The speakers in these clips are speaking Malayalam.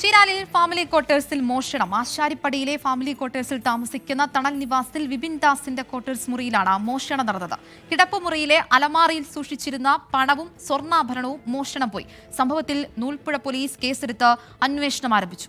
ചീരാലിൽ ഫാമിലി ക്വാർട്ടേഴ്സിൽ മോഷണം. ആശാരിപ്പടിയിലെ ഫാമിലി ക്വാർട്ടേഴ്സിൽ താമസിക്കുന്ന തണൽ നിവാസിൽ വിപിൻ ദാസിന്റെ ക്വാർട്ടേഴ്സ് മുറിയിലാണ് മോഷണം നടന്നത്. കിടപ്പുമുറിയിലെ അലമാറയിൽ സൂക്ഷിച്ചിരുന്ന പണവും സ്വർണാഭരണവും മോഷണം പോയി. സംഭവത്തിൽ നൂൽപ്പുഴ പോലീസ് കേസെടുത്ത് അന്വേഷണം ആരംഭിച്ചു.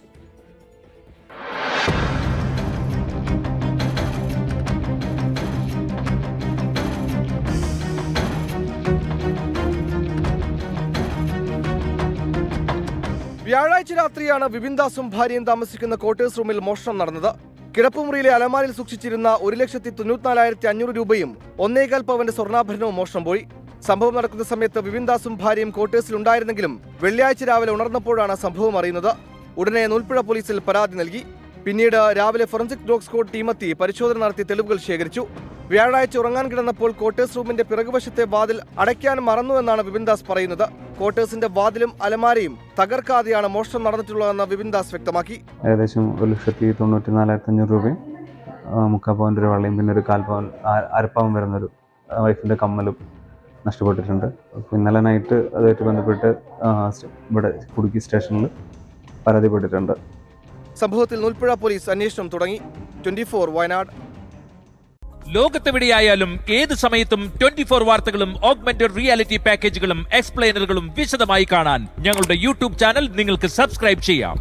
വ്യാഴാഴ്ച രാത്രിയാണ് വിപിൻദാസും ഭാര്യയും താമസിക്കുന്ന ക്വാർട്ടേഴ്സ് റൂമിൽ മോഷണം നടന്നത്. കിടപ്പുമുറിയിലെ അലമാരിൽ സൂക്ഷിച്ചിരുന്ന ഒരു ലക്ഷത്തി തൊണ്ണൂറ്റിനാലായിരത്തി അഞ്ഞൂറ് രൂപയും ഒന്നേകാൽ പവന്റെ സ്വർണാഭരണവും മോഷണം പോയി. സംഭവം നടക്കുന്ന സമയത്ത് വിപിൻദാസും ഭാര്യയും ക്വാർട്ടേഴ്സിൽ ഉണ്ടായിരുന്നെങ്കിലും വെള്ളിയാഴ്ച രാവിലെ ഉണർന്നപ്പോഴാണ് സംഭവം അറിയുന്നത്. ഉടനെ നൂൽപ്പുഴ പോലീസിൽ പരാതി നൽകി. പിന്നീട് രാവിലെ ഫോറൻസിക് ഡോഗ് സ്ക്വാഡ് ടീമെത്തി. പരിശോധന നടത്തി തെളിവുകൾ ശേഖരിച്ചു. വ്യാഴാഴ്ച ഉറങ്ങാൻ കിടന്നപ്പോൾ ക്വാർട്ടേഴ്സ് റൂമിന്റെ പിറകുവശത്തെ വാതിൽ അടയ്ക്കാൻ മറന്നുവെന്നാണ് വിപിൻദാസ് പറയുന്നത്. ക്വാർട്ടേഴ്സിന്റെ വാതിലും അലമാരയും തകർക്കാതെയാണ് മോഷണം നടന്നിട്ടുള്ളതെന്ന് വിപിൻദാസ് വ്യക്തമാക്കി. ഏകദേശം ഒരു ലക്ഷത്തി തൊണ്ണൂറ്റി നാലായിരത്തി അഞ്ഞൂറ് രൂപയും മുക്കാൽ പവന്റെ ഒരു വള്ളയും പിന്നെ ഒരു കാൽ പവൻ അരപ്പവൻ വരുന്നൊരു വൈഫിന്റെ കമ്മലും നഷ്ടപ്പെട്ടിട്ടുണ്ട്. ഇന്നലെ നൈറ്റ് അതുമായിട്ട് ബന്ധപ്പെട്ട് ഇവിടെ കുടുക്കി സ്റ്റേഷനിൽ പരാതിപ്പെട്ടിട്ടുണ്ട്. സംഭവത്തിൽ നൂൽപ്പുഴ പോലീസ് അന്വേഷണം തുടങ്ങി. Twenty four Wayanad. ലോകത്തെവിടെയായാലും ഏത് സമയത്തും ട്വന്റി ഫോർ വാർത്തകളും ഓഗ്മെന്റഡ് റിയാലിറ്റി പാക്കേജുകളും എക്സ്പ്ലെയിനറുകളും വിശദമായി കാണാൻ ഞങ്ങളുടെ യൂട്യൂബ് ചാനൽ നിങ്ങൾക്ക് സബ്സ്ക്രൈബ് ചെയ്യാം.